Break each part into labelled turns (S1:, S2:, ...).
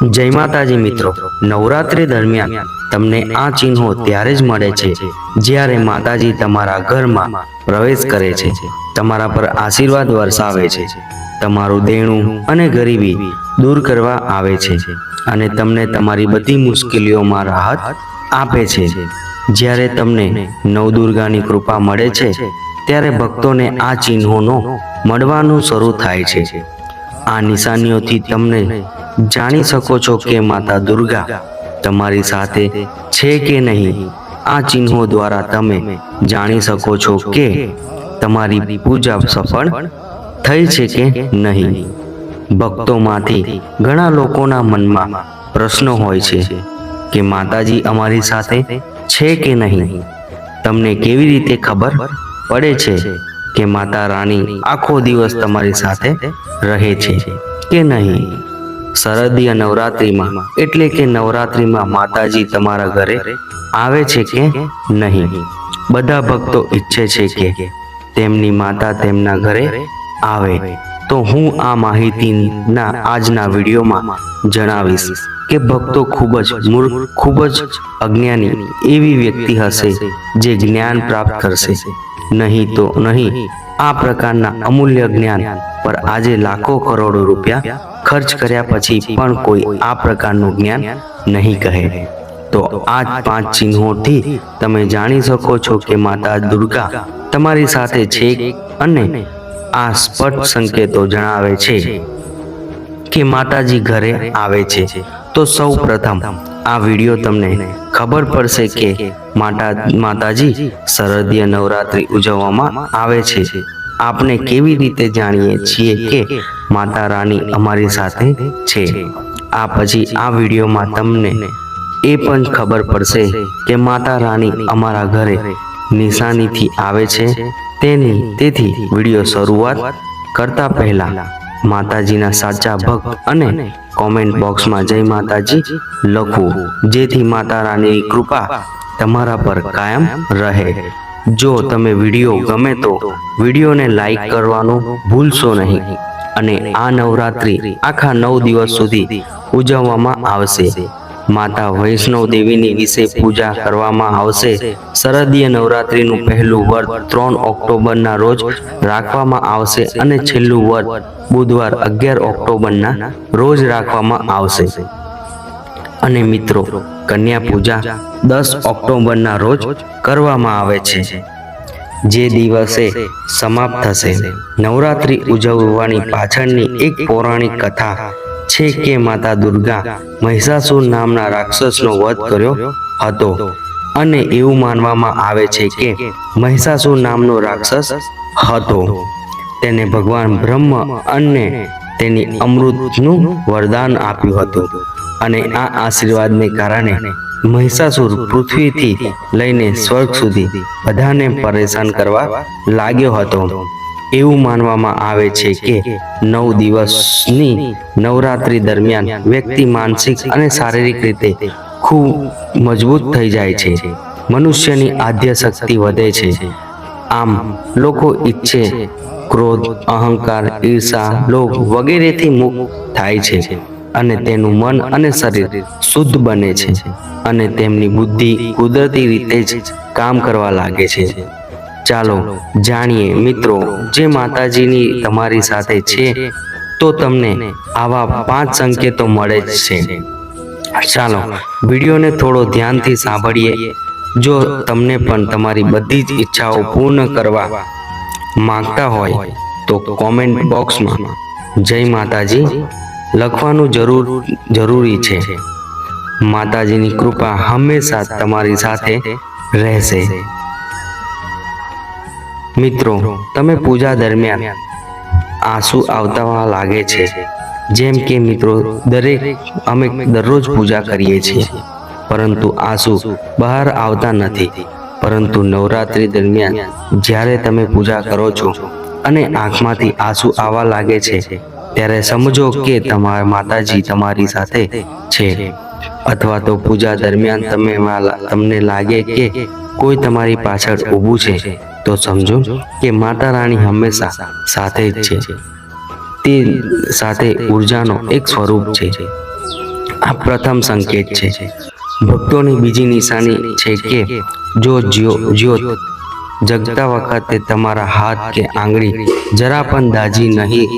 S1: જય માતાજી મિત્રો, નવરાત્રિ દરમિયાન તમને આ ચિહ્નો ત્યારે જ મળે છે, જ્યારે માતાજી તમારા ઘરમાં પ્રવેશ કરે છે. તમારા પર આશીર્વાદ વરસાવે છે. તમારું દેણું અને ગરીબી દૂર કરવા આવે છે અને તમને તમારી બધી મુશ્કેલીઓમાં રાહત આપે છે. જ્યારે તમને નવદુર્ગાની કૃપા મળે છે, ત્યારે ભક્તોને આ ચિહ્નોનો મળવાનું શરૂ થાય છે. આ નિશાનીઓથી તમને જાણી શકો છો કે માતા દુર્ગા તમારી સાથે છે કે નહીં? આ ચિહ્નો દ્વારા તમે જાણી શકો છો કે તમારી પૂજા સફળ થઈ છે કે નહીં? ભક્તોમાંથી ઘણા લોકોના મનમાં પ્રશ્નો હોય છે કે માતાજી અમારી સાથે છે કે નહીં? તમને કેવી રીતે ખબર પડે છે કે માતા રાણી આખો દિવસ તમારી સાથે રહે છે કે નહીં? શરદીય નવરાત્રિમાં. એટલે કે નવરાત્રિમાં માતાજી તમારા ઘરે આવે છે કે નહીં? બધા ભક્તો ઈચ્છે છે કે તેમની માતા તેમના ઘરે આવે. તો હું આ માહિતીના આજના વિડીયોમાં જણાવીશ કે ભક્તો ખૂબ જ મૂર્ખ, ખૂબ જ અજ્ઞાની એવી વ્યક્તિ હશે જે જ્ઞાન પ્રાપ્ત કરશે. નહીં તો નહીં આ પ્રકારના અમૂલ્ય જ્ઞાન પર આજે લાખો કરોડો રૂપિયા ખર્ચ કર્યા પછી પણ કોઈ આ પ્રકારનું જ્ઞાન નહીં કહે. તો આ પાંચ ચિહ્નોથી તમે જાણી શકો છો કે માતા દુર્ગા તમારી સાથે છે અને આ સ્પષ્ટ સંકેતો જણાવે છે કે માતાજી ઘરે આવે છે. તો સૌ પ્રથમ આ વીડિયો તમને ખબર પડશે કે માતા માતાજી શરદીય નવરાત્રિ ઉજવવામાં આવે છે. આપણે કેવી રીતે જાણીએ છીએ કે માતા રાણી અમારી સાથે છે? આ પછી આ વિડીયોમાં તમને એ પણ ખબર પડશે કે માતા રાણી અમારા ઘરે નિશાનીથી આવે છે. તેની તેથી વીડિયો શરૂઆત કરતા પહેલા માતાજીના સાચા ભક્ત અને કોમેન્ટ બોક્સમાં જય માતાજી લખવું. જેથી માતા રાણીની કૃપા તમારા પર કાયમ રહે. જો તમે વીડિયો ગમે તો વિડીયોને લાઈક કરવાનું ભૂલશો નહીં અને આ નવરાત્રિ આખા નવ દિવસ સુધી ઉજવવામાં આવશે. માતા વૈષ્ણવ દેવીની વિશે પૂજા કરવામાં આવશે. શરદીય નવરાત્રિનું પહેલું વર્ત ત્રણ ઓક્ટોબરના રોજ રાખવામાં આવશે અને છેલ્લું વર્ત બુધવાર અગિયાર ઓક્ટોબરના રોજ રાખવામાં આવશે. અને મિત્રો, કન્યા પૂજા દસ ઓક્ટોબરના રોજ કરવામાં આવે છે. જે દિવસે સમાપ્ત થશે. નવરાત્રિ ઉજવવાની પાછળની એક પૌરાણિક કથા છે કે માતા દુર્ગા મહિષાસુર નામના રાક્ષસનો વધ કર્યો હતો. અને એવું માનવામાં આવે છે કે મહિષાસુર નામનો રાક્ષસ હતો. તેને ભગવાન બ્રહ્મ અને તેની અમૃતનું વરદાન આપ્યું હતું. અને આ આશીર્વાદને કારણે મહિષાસુર પૃથ્વીથી લઈને સ્વર્ગ સુધી બધાને પરેશાન કરવા લાગ્યો હતો. એવું માનવામાં આવે છે કે નવ દિવસની નવરાત્રી દરમિયાન વ્યક્તિ માનસિક અને શારીરિક રીતે ખૂબ મજબૂત થઈ જાય છે. મનુષ્યની આદ્ય શક્તિ વધે છે. આમ લોકો ઈચ્છે ક્રોધ અહંકાર ઈર્ષા લોભ વગેરેથી મુક્ત થાય છે. અને તેનું મન અને શરીર શુદ્ધ બને છે. અને તેમની બુદ્ધિ કુદરતી રીતે જ કામ કરવા લાગે છે. ચાલો જાણીએ મિત્રો, જે માતાજીની તમારી સાથે છે, તો તમને આવા પાંચ સંકેતો મળે જ છે. ચાલો, વિડીયોને થોડો ધ્યાનથી સાંભળીએ. જો તમને પણ તમારી બધી જ ઈચ્છાઓ પૂર્ણ કરવા માંગતા હોય, તો કોમેન્ટ બોક્સમાં જય માતાજી લખવાનું જરૂર, જરૂરી છે. માતાજીની કૃપા હંમેશા તમારી સાથે રહેશે. મિત્રો તમે પૂજા દરમિયાન આંસુ આવતા લાગે છે. જેમ કે મિત્રો દરેક અમે દરરોજ પૂજા કરીએ છીએ. પરંતુ આંસુ બહાર આવતા નથી. પરંતુ નવરાત્રિ દરમિયાન જ્યારે તમે પૂજા કરો છો અને આંખમાંથી આંસુ આવવા લાગે છે ત્યારે સમજો કે તમારા માતાજી તમારી સાથે છે. અથવા તો પૂજા દરમિયાન તમે તમને લાગે કે કોઈ તમારી પાછળ ઊભું છે, તો સમજો કે માતા રાણી હંમેશા સાથે જ છે. તે સાથે ઉર્જાનો એક સ્વરૂપ છે. આ પ્રથમ સંકેત છે. ભક્તોની બીજી નિશાની છે કે જો જ્યો, જ્યોત જગતા વખતે તમારા હાથ કે આંગળી જરા પણ દાજી નહીં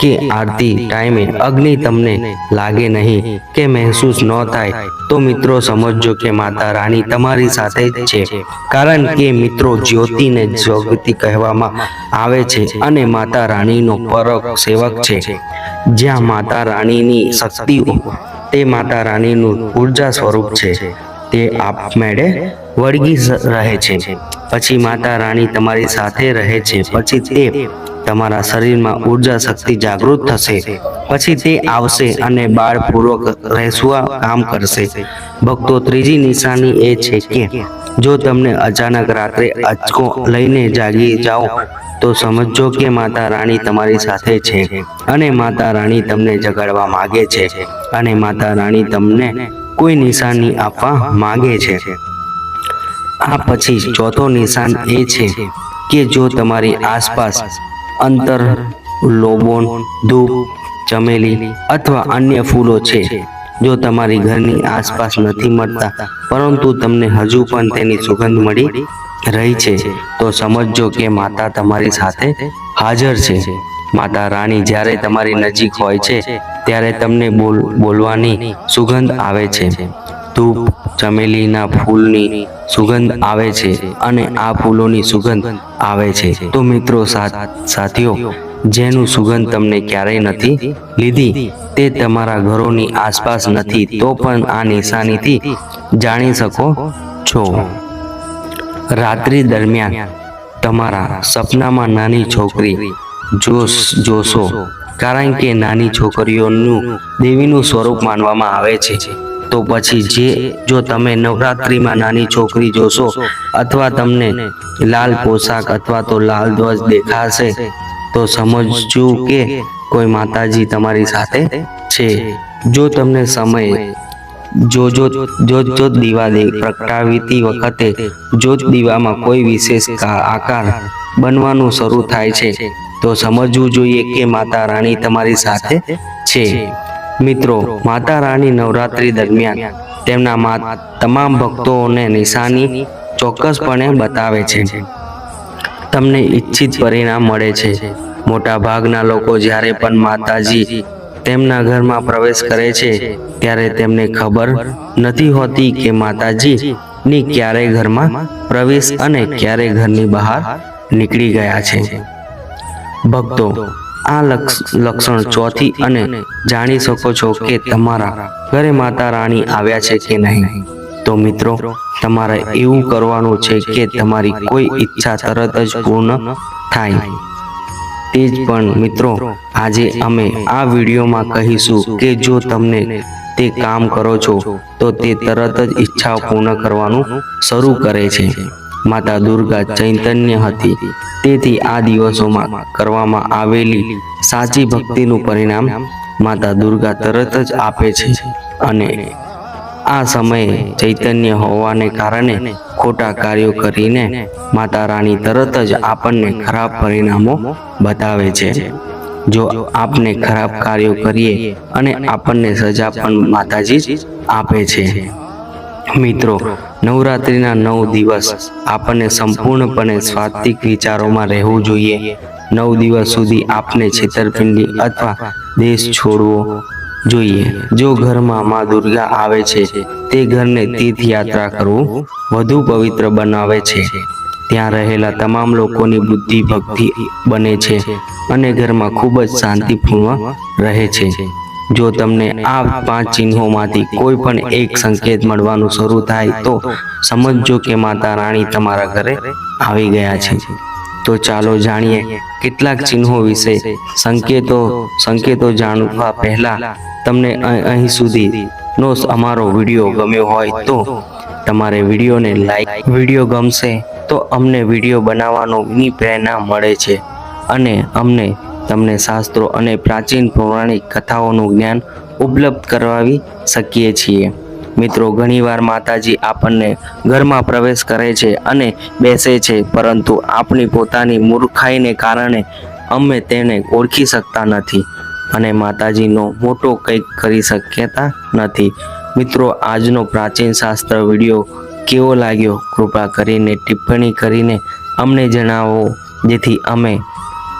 S1: કે આરતી ટાઈમે અગ્નિ તમને લાગે નહીં કે મહેસૂસ ન થાય, તો મિત્રો સમજજો કે માતા રાણી તમારી સાથે જ છે. કારણ કે મિત્રો જ્યોતિને જગતી કહેવામાં આવે છે અને માતા રાણીનો પરક સેવક છે. જ્યાં માતા રાણીની શક્તિઓ તે માતા રાણીનું ઊર્જા સ્વરૂપ છે. તે આપમેળે વળગી રહે છે. પછી માતા રાણી તમારી સાથે રહે છે. પછી તે તમારા શરીરમાં ઊર્જા શક્તિ જાગૃત થશે. પછી તે આવશે અને બાળપૂર્વક રહેસવા કામ કરશે. ભક્તો, ત્રીજી નિશાની એ છે કે, જો તમને અચાનક રાત્રે અચકો લઈને જાગી જાઓ, તો સમજો કે માતા રાણી તમારી સાથે છે અને માતા રાણી તમને જગાડવા માગે છે અને માતા રાણી તમને કોઈ નિશાની આપવા માગે છે. આ પછી ચોથો નિશાન એ છે કે, જો તમારી આસપાસ અંતર, લોબોન ધૂપ ચમેલી અથવા અન્ય ફૂલો છે. જો તમારી ઘરની આસપાસ નથી મળતા, પરંતુ તમને હજુ પણ તેની સુગંધ મળી રહી છે, તો સમજજો કે માતા તમારી સાથે હાજર છે. માતા રાણી જ્યારે તમારી નજીક હોય છે, ત્યારે તમને બોલ, બોલવાની સુગંધ આવે છે. ધૂપ, ચમેલીના ફૂલની સુગંધ આવે છે અને આ ફૂલોની સુગંધ આવે છે. તો મિત્રો, સાથ, સાથીઓ, જેનું સુગંધ તમને ક્યારેય નથી લીધી, તે તમારા ઘરોની આસપાસ નથી, તો પણ આ નિશાનીથી જાણી શકો છો. રાત્રિ દરમિયાન તમારા સપનામાં નાની છોકરી જોશ, જોશો, કારણ કે નાની છોકરીઓનું દેવીનું સ્વરૂપ માનવામાં આવે છે. તો પછી જે જો તમે નવરાત્રિમાં નાની છોકરી જોશો અથવા તમને લાલ પોશાક અથવા તો લાલ ધ્વજ દેખાશે, તો સમજજો કે કોઈ માતાજી તમારી સાથે છે. જો તમને સમય જો જોત જોત દીવા પ્રગટાવતી વખતે જોત દીવામાં કોઈ વિશેષ આકાર બનવાનું શરૂ થાય છે, તો સમજવું જોઈએ કે માતા રાણી તમારી સાથે છે. મિત્રો, માતા રાણી નવરાત્રી દરમિયાન તેમના તમામ ભક્તોને નિશાની ચોક્કસપણે બતાવે છે. તમને ઈચ્છિત પરિણામ મળે છે. મોટા ભાગના લોકો જ્યારે પણ માતાજી તેમના ઘરમાં પ્રવેશ કરે છે, ત્યારે તેમને ખબર નથી હોતી કે માતાજી ની ક્યારે ઘરમાં પ્રવેશ અને ક્યારે ઘરની બહાર નીકળી ગયા છે. ભક્તો આ લક્ષ- લક્ષણ ચોથી અને જાણી શકો છો કે તમારા ઘરે માતા રાણી આવ્યા છે કે નહીં. તો મિત્રો, તમારે એવું કરવાનું છે કે તમારી કોઈ ઈચ્છા તરત જ પૂર્ણ થાય. તે જ પણ મિત્રો, આજે અમે આ વિડીયોમાં કહીશું કે જો તમને તે કામ કરો છો, તો તે તરત જ ઈચ્છા પૂર્ણ કરવાનું શરૂ કરે છે. માતા દુર્ગા ચૈતન્ય હતી. તેથી આ દિવસોમાં કરવામાં આવેલી સાચી ભક્તિનું પરિણામ માતા દુર્ગા તરત જ આપે છે અને આ સમયે ચૈતન્ય હોવાને કારણે ખોટા કાર્યો કરીને માતા રાણી તરત જ આપણને ખરાબ પરિણામો બતાવે છે. જો આપને ખરાબ કાર્યો કરીએ અને આપણને સજા પણ માતાજી જ આપે છે. મિત્રો, નવરાત્રિના નવ દિવસ આપણને સંપૂર્ણપણે સ્વાત્વિક વિચારોમાં રહેવું જોઈએ. નવ દિવસ સુધી આપને છેતરપિંડી અથવા દેશ છોડવો જોઈએ. જો ઘરમાં મા દુર્ગા આવે છે, તે ઘરને તીર્થયાત્રા કરવું વધુ પવિત્ર બનાવે છે. ત્યાં રહેલા તમામ લોકોની બુદ્ધિ, ભક્તિ બને છે અને ઘરમાં ખૂબ જ શાંતિપૂર્ણ રહે છે. જો તમને આ પાંચ ચિહ્નોમાંથી કોઈ પણ એક સંકેત મળવાનું શરૂ થાય તો સમજજો કે માતા રાણી તમારા ઘરે આવી ગયા છે. તો ચાલો જાણીએ કેટલાક ચિહ્નો વિશે સંકેતો સંકેતો જાણવા પહેલા તમને અહીં સુધી નો અમારો વીડિયો ગમ્યો હોય તો તમારે વિડીયોને લાઈક, વીડિયો ગમશે તો અમને વીડિયો બનાવવાનો પ્રેરણા મળે છે અને અમને તમને શાસ્ત્રો અને પ્રાચીન પૌરાણિક કથાઓનું જ્ઞાન ઉપલબ્ધ કરાવી શકીએ છીએ. મિત્રો, ઘણીવાર માતાજી આપણને ઘરમાં પ્રવેશ કરે છે અને બેસે છે, પરંતુ આપણી પોતાની મૂર્ખાઈને કારણે અમે તેને ઓળખી શકતા નથી અને માતાજીનો મોટો કંઈક કરી શક્યતા નથી. મિત્રો, આજનો પ્રાચીન શાસ્ત્ર વીડિયો કેવો લાગ્યો? કૃપા કરીને ટિપ્પણી કરીને અમને જણાવો, જેથી અમે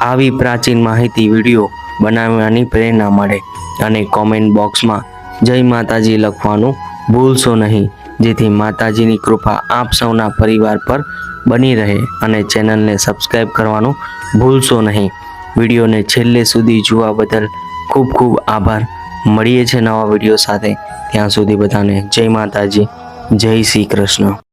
S1: આવી પ્રાચીન માહિતી વીડિયો બનાવવાની પ્રેરણા મળે અને કોમેન્ટ બોક્સમાં જય માતાજી લખવાનું ભૂલશો નહીં. જેથી માતાજીની કૃપા આપ સૌના પરિવાર પર બની રહે અને ચેનલને સબસ્ક્રાઈબ કરવાનું ભૂલશો નહીં. વિડીયોને છેલ્લે સુધી જોવા બદલ ખૂબ ખૂબ આભાર. મળીએ છે નવા વીડિયો સાથે. ત્યાં સુધી બધાને જય માતાજી, જય શ્રી કૃષ્ણ.